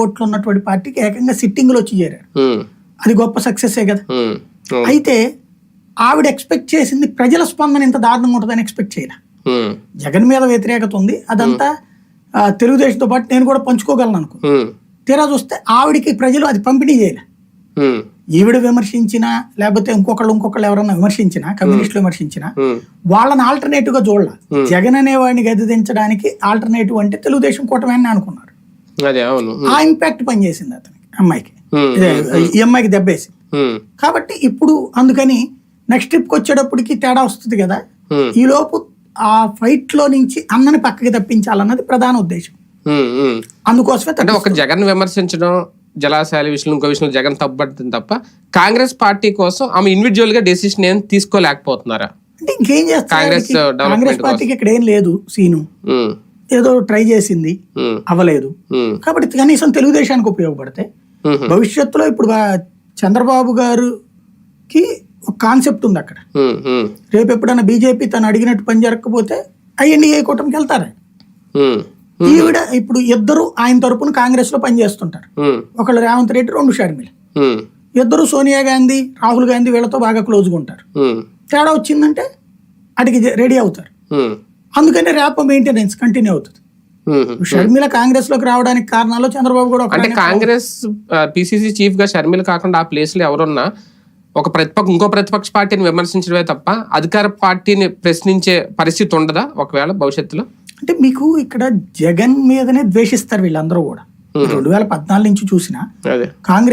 ఓట్లు ఉన్నటువంటి పార్టీకి ఏకంగా సిట్టింగ్లో వచ్చి చేరారు. అది గొప్ప సక్సెసే కదా. అయితే ఆవిడ ఎక్స్పెక్ట్ చేసింది ప్రజల స్పందన ఇంత దారుణంగా ఉంటుందని ఎక్స్పెక్ట్ చేయలే. జగన్ మీద వ్యతిరేకత ఉంది. అదంతా తెలుగుదేశంతో పాటు నేను కూడా పంచుకోగలను అనుకో. తీరా చూస్తే ఆవిడికి ప్రజలు అది పంపిణీ చేయలే. ఈవిడ విమర్శించినా లేకపోతే ఇంకొకళ్ళు ఇంకొకళ్ళు ఎవరన్నా విమర్శించినా కమ్యూనిస్టులు విమర్శించినా వాళ్ళని ఆల్టర్నేటివ్గా చూడాల. జగన్ అనే వాడిని గదిదించడానికి ఆల్టర్నేటివ్ అంటే తెలుగుదేశం కూటమి అని అవును ఆ ఇంపాక్ట్ పనిచేసింది అతనికి అమ్మాయికి. ఈ అమ్మాయికి దెబ్బేసింది. ఉమ్, కాబట్టి ఇప్పుడు అందుకని నెక్స్ట్ ట్రిప్కి వచ్చేటప్పటికి తేడా వస్తుంది కదా. ఈ లోపు ఆ ఫైట్లో నుంచి అన్నని పక్కకి తప్పించాలన్నది ప్రధాన ఉద్దేశం. అందుకోసమే అంటే ఒక జగన్ విమర్శించడం జలాశయాల విషయంలో ఇంకో విషయంలో జగన్ తప్పుపడుతుంది తప్ప కాంగ్రెస్ పార్టీ కోసం ఆమె ఇండివిజువల్గా డెసిషన్ ఏం తీసుకోలేకపోతున్నారా? అంటే ఇంకేం చేస్తారు? కాంగ్రెస్ పార్టీకి ఇక్కడ ఏం లేదు సీను. ఏదో ట్రై చేసింది అవ్వలేదు. కాబట్టి కనీసం తెలుగుదేశానికి ఉపయోగపడతాయి ఉమ్, భవిష్యత్తులో ఇప్పుడు చంద్రబాబు గారుకి ఒక కాన్సెప్ట్ ఉంది అక్కడ. రేపు ఎప్పుడైనా బీజేపీ తను అడిగినట్టు పని జరగకపోతే ఐఎన్డీఏ కూటమికి వెళ్తారు? ఈవిడ ఇప్పుడు ఇద్దరు ఆయన తరపున కాంగ్రెస్లో పనిచేస్తుంటారు ఒకళ్ళు రేవంత్ రెడ్డి రెండు షర్మిల. ఇద్దరు సోనియా గాంధీ రాహుల్ గాంధీ వీళ్ళతో బాగా క్లోజ్గా ఉంటారు. తేడా వచ్చిందంటే అడిగి రెడీ అవుతారు. అందుకని రేప మెయింటెనెన్స్ కంటిన్యూ అవుతుంది. షర్మిల కాంగ్రెస్లోకి రావడానికి కారణాలు చంద్రబాబు కూడా అంటే కాంగ్రెస్ పిసిసి చీఫ్గా షర్మిల కాకుండా ఆ ప్లేస్లో ఎవరున్నా ఒక ప్రతిపక్ష ఇంకో ప్రతిపక్ష పార్టీని విమర్శించడమే తప్ప అధికార పార్టీని ప్రశ్నించే పరిస్థితి ఉండదా ఒకవేళ భవిష్యత్తులో? అంటే మీకు ఇక్కడ జగన్ మీదనే ద్వేషిస్తారు వీళ్ళందరూ కూడా. రెండు వేల పద్నాలుగు నుంచి చూసినా కాంగ్రెస్